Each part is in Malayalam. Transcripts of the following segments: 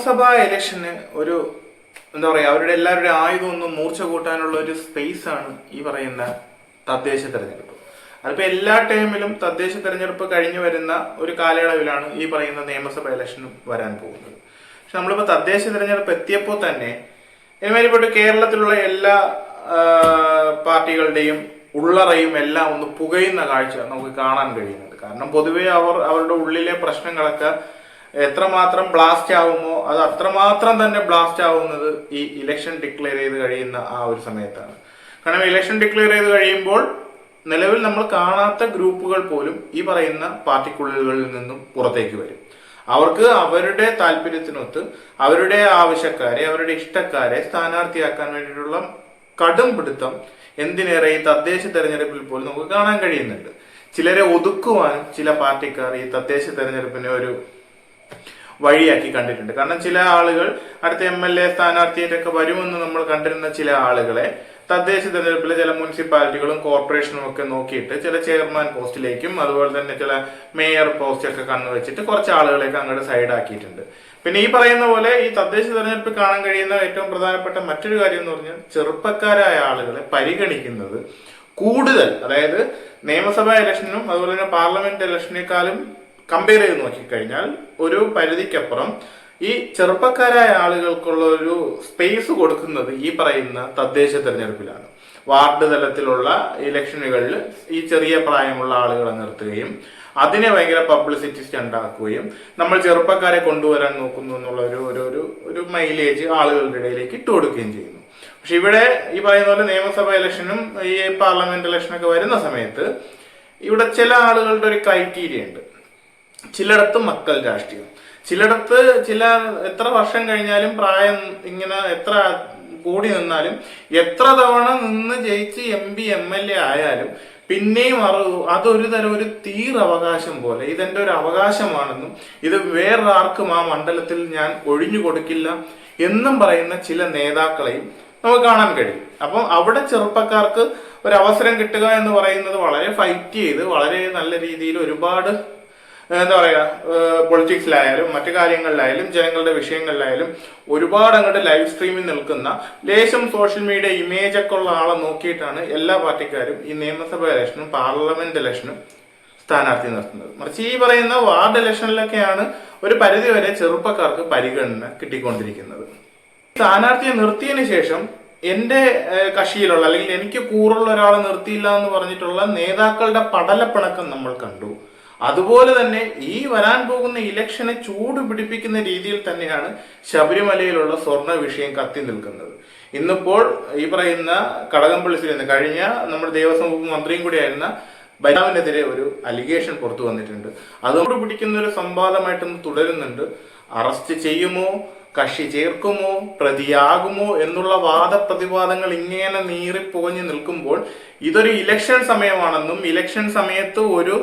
നിയമസഭാ ഇലക്ഷന് ഒരു എന്താ പറയാ അവരുടെ എല്ലാവരുടെ ആയുധം ഒന്ന് മൂർച്ച കൂട്ടാനുള്ള ഒരു സ്പേസ് ആണ് ഈ പറയുന്ന തദ്ദേശ തെരഞ്ഞെടുപ്പ്. അതിപ്പോ എല്ലാ ടൈമിലും തദ്ദേശ തെരഞ്ഞെടുപ്പ് കഴിഞ്ഞു വരുന്ന ഒരു കാലയളവിലാണ് ഈ പറയുന്ന നിയമസഭാ ഇലക്ഷനും വരാൻ പോകുന്നത്. പക്ഷെ നമ്മളിപ്പോ തദ്ദേശ തെരഞ്ഞെടുപ്പ് എത്തിയപ്പോൾ തന്നെ ഒരുമാതിരിപ്പെട്ട് കേരളത്തിലുള്ള എല്ലാ പാർട്ടികളുടെയും ഉള്ളറയും എല്ലാം ഒന്ന് പുകയുന്ന കാഴ്ച നമുക്ക് കാണാൻ കഴിയുന്നത്. കാരണം പൊതുവേ അവർ അവരുടെ ഉള്ളിലെ പ്രശ്നങ്ങളൊക്കെ എത്രമാത്രം ബ്ലാസ്റ്റ് ആവുമോ അത് അത്രമാത്രം തന്നെ ബ്ലാസ്റ്റ് ആവുന്നത് ഈ ഇലക്ഷൻ ഡിക്ലെയർ ചെയ്ത് കഴിയുന്ന ആ ഒരു സമയത്താണ്. കാരണം ഇലക്ഷൻ ഡിക്ലെയർ ചെയ്ത് കഴിയുമ്പോൾ നിലവിൽ നമ്മൾ കാണാത്ത ഗ്രൂപ്പുകൾ പോലും ഈ പറയുന്ന പാർട്ടിക്കുള്ളുകളിൽ നിന്നും പുറത്തേക്ക് വരും. അവർക്ക് അവരുടെ താല്പര്യത്തിനൊത്ത് അവരുടെ ആവശ്യക്കാരെ അവരുടെ ഇഷ്ടക്കാരെ സ്ഥാനാർത്ഥിയാക്കാൻ വേണ്ടിയിട്ടുള്ള കടും പിടുത്തം എന്തിനേറെ ഈ തദ്ദേശ തെരഞ്ഞെടുപ്പിൽ പോലും നമുക്ക് കാണാൻ കഴിയുന്നുണ്ട്. ചിലരെ ഒതുക്കുവാനും ചില പാർട്ടിക്കാർ ഈ തദ്ദേശ തെരഞ്ഞെടുപ്പിനെ ഒരു വഴിയാക്കി കണ്ടിട്ടുണ്ട്. കാരണം ചില ആളുകൾ അടുത്ത എം എൽ എ സ്ഥാനാർത്ഥിയായിട്ടൊക്കെ വരുമെന്ന് നമ്മൾ കണ്ടിരുന്ന ചില ആളുകളെ തദ്ദേശ തെരഞ്ഞെടുപ്പിലെ ചില മുനിസിപ്പാലിറ്റികളും കോർപ്പറേഷനും ഒക്കെ നോക്കിയിട്ട് ചില ചെയർമാൻ പോസ്റ്റിലേക്കും അതുപോലെ തന്നെ ചില മേയർ പോസ്റ്റൊക്കെ കണ്ണു വെച്ചിട്ട് കുറച്ച് ആളുകളെയൊക്കെ അങ്ങോട്ട് സൈഡാക്കിയിട്ടുണ്ട് പിന്നെ ഈ പറയുന്ന പോലെ ഈ തദ്ദേശ തെരഞ്ഞെടുപ്പ് കാണാൻ കഴിയുന്ന ഏറ്റവും പ്രധാനപ്പെട്ട മറ്റൊരു കാര്യം എന്ന് പറഞ്ഞാൽ ചെറുപ്പക്കാരായ ആളുകളെ പരിഗണിക്കുന്നത് കൂടുതൽ. അതായത് നിയമസഭാ ഇലക്ഷനും അതുപോലെ തന്നെ പാർലമെന്റ് ഇലക്ഷനേക്കാളും കമ്പയർ ചെയ്ത് നോക്കിക്കഴിഞ്ഞാൽ ഒരു പരിധിക്കപ്പുറം ഈ ചെറുപ്പക്കാരായ ആളുകൾക്കുള്ള ഒരു സ്പേസ് കൊടുക്കുന്നത് ഈ പറയുന്ന തദ്ദേശ തെരഞ്ഞെടുപ്പിലാണ്. വാർഡ് തലത്തിലുള്ള ഇലക്ഷനുകളിൽ ഈ ചെറിയ പ്രായമുള്ള ആളുകളെ നിർത്തുകയും അതിനെ ഭയങ്കര പബ്ലിസിറ്റി ഉണ്ടാക്കുകയും നമ്മൾ ചെറുപ്പക്കാരെ കൊണ്ടുവരാൻ നോക്കുന്നു എന്നുള്ള ഒരു ഒരു ഒരു മൈലേജ് ആളുകളുടെ ഇടയിലേക്ക് ഇട്ട് കൊടുക്കുകയും ചെയ്യുന്നു. പക്ഷെ ഇവിടെ ഈ പറയുന്ന പോലെ നിയമസഭാ ഇലക്ഷനും ഈ പാർലമെന്റ് ഇലക്ഷനൊക്കെ വരുന്ന സമയത്ത് ഇവിടെ ചില ആളുകളുടെ ഒരു ക്രൈറ്റീരിയ ഉണ്ട്. ചിലയിടത്ത് മക്കൾ രാഷ്ട്രീയം. ചിലയിടത്ത് ചില എത്ര വർഷം കഴിഞ്ഞാലും പ്രായം ഇങ്ങനെ എത്ര കൂടി നിന്നാലും എത്ര തവണ നിന്ന് ജയിച്ച് M P M L A ആയാലും പിന്നെയും അറു അതൊരു തരം ഒരു തീർ അവകാശം പോലെ. ഇതെന്റെ ഒരു അവകാശമാണെന്നും ഇത് വേറൊരാർക്കും ആ മണ്ഡലത്തിൽ ഞാൻ ഒഴിഞ്ഞു കൊടുക്കില്ല എന്നും പറയുന്ന ചില നേതാക്കളെയും നമുക്ക് കാണാൻ കഴിയും. അപ്പം അവിടെ ചെറുപ്പക്കാർക്ക് ഒരു അവസരം കിട്ടുക എന്ന് പറയുന്നത് വളരെ ഫൈറ്റ് ചെയ്ത് വളരെ നല്ല രീതിയിൽ ഒരുപാട് എന്താ പറയുക പൊളിറ്റിക്സിലായാലും മറ്റു കാര്യങ്ങളിലായാലും ജനങ്ങളുടെ വിഷയങ്ങളിലായാലും ഒരുപാട് അങ്ങോട്ട് ലൈവ് സ്ട്രീമിൽ നിൽക്കുന്ന ലേശം സോഷ്യൽ മീഡിയ ഇമേജ് ഒക്കെ ഉള്ള ആളെ നോക്കിയിട്ടാണ് എല്ലാ പാർട്ടിക്കാരും ഈ നിയമസഭാ ഇലക്ഷനും പാർലമെന്റ് ഇലക്ഷനും സ്ഥാനാർത്ഥി നിർത്തുന്നത് മറിച്ച് ഈ പറയുന്ന വാർഡ് ഇലക്ഷനിലൊക്കെയാണ് ഒരു പരിധിവരെ ചെറുപ്പക്കാർക്ക് പരിഗണന കിട്ടിക്കൊണ്ടിരിക്കുന്നത്. സ്ഥാനാർത്ഥിയെ നിർത്തിയതിന് ശേഷം ഏഹ്, കക്ഷിയിലുള്ള അല്ലെങ്കിൽ എനിക്ക് കൂറുള്ള ഒരാളെ നിർത്തിയില്ല എന്ന് പറഞ്ഞിട്ടുള്ള നേതാക്കളുടെ പടലപ്പിണക്കം നമ്മൾ കണ്ടു. അതുപോലെ തന്നെ ഈ വരാൻ പോകുന്ന ഇലക്ഷനെ ചൂട് പിടിപ്പിക്കുന്ന രീതിയിൽ തന്നെയാണ് ശബരിമലയിലുള്ള സ്വർണ വിഷയം കത്തി നിൽക്കുന്നത്. ഇന്നിപ്പോൾ ഈ പറയുന്ന കടകംപള്ളി സുരേന്ദ്രൻ കഴിഞ്ഞ നമ്മുടെ ദേവസ്വം വകുപ്പ് മന്ത്രിയും കൂടിയായിരുന്ന ബൈരാവിനെതിരെ ഒരു അലിഗേഷൻ പുറത്തു വന്നിട്ടുണ്ട്. അതോട് പിടിക്കുന്ന ഒരു സംവാദമായിട്ടൊന്ന് തുടരുന്നുണ്ട്. അറസ്റ്റ് ചെയ്യുമോ? കക്ഷി ചേർക്കുമോ? പ്രതിയാകുമോ? എന്നുള്ള വാദപ്രതിവാദങ്ങൾ ഇങ്ങനെ നീറിപ്പോഞ്ഞ് നിൽക്കുമ്പോൾ ഇതൊരു ഇലക്ഷൻ സമയമാണെന്നും ഇലക്ഷൻ സമയത്ത് ഒരു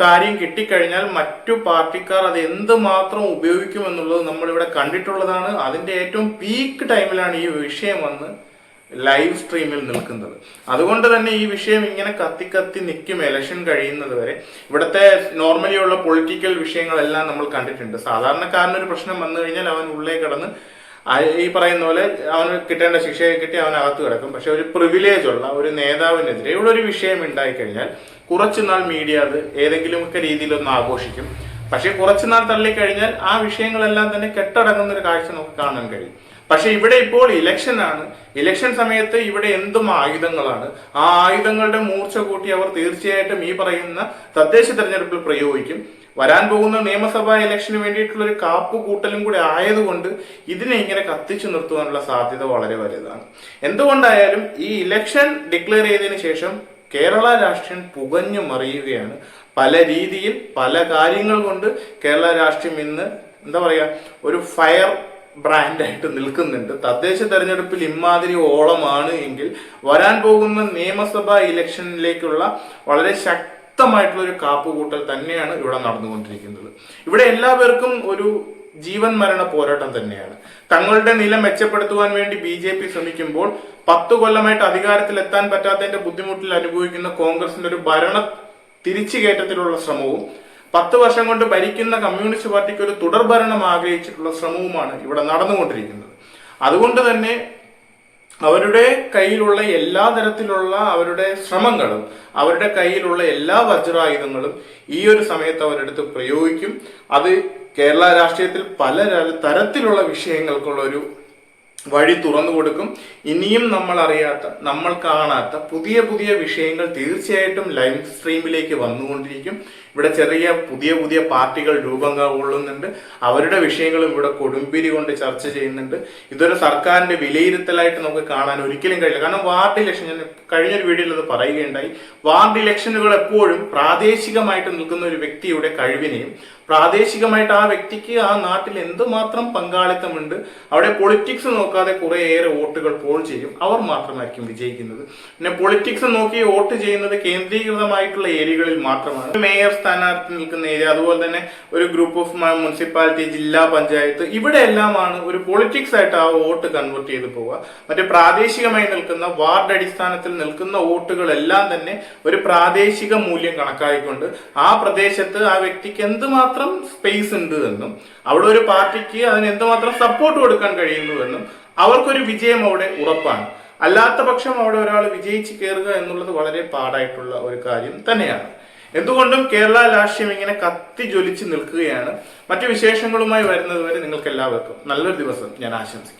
കാര്യം കിട്ടിക്കഴിഞ്ഞാൽ മറ്റു പാർട്ടിക്കാർ അത് എന്തുമാത്രം ഉപയോഗിക്കുമെന്നുള്ളത് നമ്മളിവിടെ കണ്ടിട്ടുള്ളതാണ്. അതിന്റെ ഏറ്റവും പീക്ക് ടൈമിലാണ് ഈ വിഷയം വന്ന് ലൈവ് സ്ട്രീമിൽ നിൽക്കുന്നത്. അതുകൊണ്ട് തന്നെ ഈ വിഷയം ഇങ്ങനെ കത്തി കത്തി നിൽക്കും എലക്ഷൻ കഴിയുന്നത് വരെ. ഇവിടുത്തെ നോർമലി ഉള്ള പൊളിറ്റിക്കൽ വിഷയങ്ങളെല്ലാം നമ്മൾ കണ്ടിട്ടുണ്ട്. സാധാരണക്കാരനൊരു പ്രശ്നം വന്നു കഴിഞ്ഞാൽ അവൻ ഉള്ളേ കിടന്ന് ഈ പറയുന്ന പോലെ അവന് കിട്ടേണ്ട ശിക്ഷയെ കിട്ടി അവൻ അകത്ത് കിടക്കും. പക്ഷെ ഒരു പ്രിവിലേജ് ഉള്ള ഒരു നേതാവിനെതിരെ ഇവിടെ ഒരു വിഷയം ഉണ്ടായി കഴിഞ്ഞാൽ കുറച്ചുനാൾ മീഡിയ അത് ഏതെങ്കിലുമൊക്കെ രീതിയിലൊന്ന് ആഘോഷിക്കും. പക്ഷെ കുറച്ചുനാൾ തള്ളിക്കഴിഞ്ഞാൽ ആ വിഷയങ്ങളെല്ലാം തന്നെ കെട്ടടങ്ങുന്ന ഒരു കാഴ്ച നമുക്ക് കാണാൻ കഴിയും. പക്ഷെ ഇവിടെ ഇപ്പോൾ ഇലക്ഷനാണ്. ഇലക്ഷൻ സമയത്ത് ഇവിടെ എന്തും ആയുധങ്ങളാണ്. ആ ആയുധങ്ങളുടെ മൂർച്ച കൂട്ടി അവർ തീർച്ചയായിട്ടും ഈ പറയുന്ന തദ്ദേശ തെരഞ്ഞെടുപ്പിൽ പ്രയോഗിക്കും. വരാൻ പോകുന്ന നിയമസഭാ ഇലക്ഷന് വേണ്ടിയിട്ടുള്ള ഒരു കാപ്പ് കൂട്ടലും കൂടി ആയതുകൊണ്ട് ഇതിനെ ഇങ്ങനെ കത്തിച്ചു നിർത്തുവാനുള്ള സാധ്യത വളരെ വലുതാണ്. എന്തുകൊണ്ടായാലും ഈ ഇലക്ഷൻ ഡിക്ലെയർ ചെയ്തതിനു ശേഷം കേരള രാഷ്ട്രീയം പുകഞ്ഞു മറിയുകയാണ്. പല രീതിയിൽ പല കാര്യങ്ങൾ കൊണ്ട് കേരള രാഷ്ട്രീയം ഇന്ന് എന്താ പറയുക ഒരു ഫയർ ബ്രാൻഡായിട്ട് നിൽക്കുന്നുണ്ട്. തദ്ദേശ തെരഞ്ഞെടുപ്പിൽ ഇമാതിരി ഓളമാണ് എങ്കിൽ വരാൻ പോകുന്ന നിയമസഭാ ഇലക്ഷനിലേക്കുള്ള വളരെ ശക്തമായിട്ടുള്ള ഒരു കാപ്പുകൂട്ടൽ തന്നെയാണ് ഇവിടെ നടന്നുകൊണ്ടിരിക്കുന്നത്. ഇവിടെ എല്ലാവർക്കും ഒരു ജീവൻ മരണ പോരാട്ടം തന്നെയാണ്. തങ്ങളുടെ നില മെച്ചപ്പെടുത്തുവാൻ വേണ്ടി ബി ജെ പി ശ്രമിക്കുമ്പോൾ പത്തു കൊല്ലമായിട്ട് അധികാരത്തിൽ എത്താൻ പറ്റാത്തതിന്റെ ബുദ്ധിമുട്ടിൽ അനുഭവിക്കുന്ന കോൺഗ്രസിന്റെ ഒരു ഭരണ തിരിച്ചുകയറ്റത്തിലുള്ള ശ്രമവും പത്ത് വർഷം കൊണ്ട് ഭരിക്കുന്ന കമ്മ്യൂണിസ്റ്റ് പാർട്ടിക്ക് ഒരു തുടർഭരണം ആഗ്രഹിച്ചിട്ടുള്ള ശ്രമവുമാണ് ഇവിടെ നടന്നുകൊണ്ടിരിക്കുന്നത്. അതുകൊണ്ട് തന്നെ അവരുടെ കയ്യിലുള്ള എല്ലാ തരത്തിലുള്ള അവരുടെ ശ്രമങ്ങളും അവരുടെ കയ്യിലുള്ള എല്ലാ വജ്രായുധങ്ങളും ഈ ഒരു സമയത്ത് അവരെടുത്ത് പ്രയോഗിക്കും. അത് കേരള രാഷ്ട്രീയത്തിൽ പല തരത്തിലുള്ള വിഷയങ്ങൾക്കുള്ള ഒരു വഴി തുറന്നു കൊടുക്കും. ഇനിയും നമ്മൾ അറിയാത്ത നമ്മൾ കാണാത്ത പുതിയ പുതിയ വിഷയങ്ങൾ തീർച്ചയായിട്ടും ലൈവ് സ്ട്രീമിലേക്ക് വന്നുകൊണ്ടിരിക്കും. ഇവിടെ ചെറിയ പുതിയ പുതിയ പാർട്ടികൾ രൂപം കൊള്ളുന്നുണ്ട് അവരുടെ വിഷയങ്ങളും ഇവിടെ കൊടുമ്പിരി കൊണ്ട് ചർച്ച ചെയ്യുന്നുണ്ട്. ഇതൊരു സർക്കാരിന്റെ വിലയിരുത്തലായിട്ട് നമുക്ക് കാണാൻ ഒരിക്കലും കഴിയില്ല. കാരണം വാർഡ് ഇലക്ഷൻ ഞാൻ കഴിഞ്ഞൊരു വീഡിയോയിൽ അത് പറയുകയുണ്ടായി. വാർഡ് ഇലക്ഷനുകൾ എപ്പോഴും പ്രാദേശികമായിട്ട് നിൽക്കുന്ന ഒരു വ്യക്തിയുടെ കഴിവിനെയും പ്രാദേശികമായിട്ട് ആ വ്യക്തിക്ക് ആ നാട്ടിൽ എന്തുമാത്രം പങ്കാളിത്തമുണ്ട് അവിടെ പൊളിറ്റിക്സ് നോക്കാതെ കുറേയേറെ വോട്ടുകൾ പോൾ ചെയ്യും അവർ മാത്രമായിരിക്കും വിജയിക്കുന്നത്. പിന്നെ പൊളിറ്റിക്സ് നോക്കി വോട്ട് ചെയ്യുന്നത് കേന്ദ്രീകൃതമായിട്ടുള്ള ഏരിയകളിൽ മാത്രമാണ്. മേയർ സ്ഥാനാർത്ഥി നിൽക്കുന്ന ഏരിയ. അതുപോലെ തന്നെ ഒരു ഗ്രൂപ്പ് ഓഫ് മുനിസിപ്പാലിറ്റി ജില്ലാ പഞ്ചായത്ത് ഇവിടെ എല്ലാമാണ് ഒരു പൊളിറ്റിക്സ് ആയിട്ട് ആ വോട്ട് കൺവേർട്ട് ചെയ്ത് പോവുക. മറ്റേ പ്രാദേശികമായി നിൽക്കുന്ന വാർഡ് അടിസ്ഥാനത്തിൽ നിൽക്കുന്ന വോട്ടുകളെല്ലാം തന്നെ ഒരു പ്രാദേശിക മൂല്യം കണക്കാക്കിക്കൊണ്ട് ആ പ്രദേശത്ത് ആ വ്യക്തിക്ക് എന്തുമാത്രം സ്പേസ് ഉണ്ട് എന്നും അവിടെ ഒരു പാർട്ടിക്ക് അതിന് എന്തുമാത്രം സപ്പോർട്ട് കൊടുക്കാൻ കഴിയുന്നു എന്നും അവർക്കൊരു വിജയം അവിടെ ഉറപ്പാണ്. അല്ലാത്ത പക്ഷം അവിടെ ഒരാൾ വിജയിച്ച് കയറുക എന്നുള്ളത് വളരെ പാടായിട്ടുള്ള ഒരു കാര്യം തന്നെയാണ്. എന്തുകൊണ്ടും കേരള രാഷ്ട്രീയം ഇങ്ങനെ കത്തി ജ്വലിച്ച് നിൽക്കുകയാണ്. മറ്റു വിശേഷങ്ങളുമായി വരുന്നതുവരെ നിങ്ങൾക്ക് എല്ലാവർക്കും നല്ലൊരു ദിവസം ഞാൻ ആശംസിക്കുന്നു.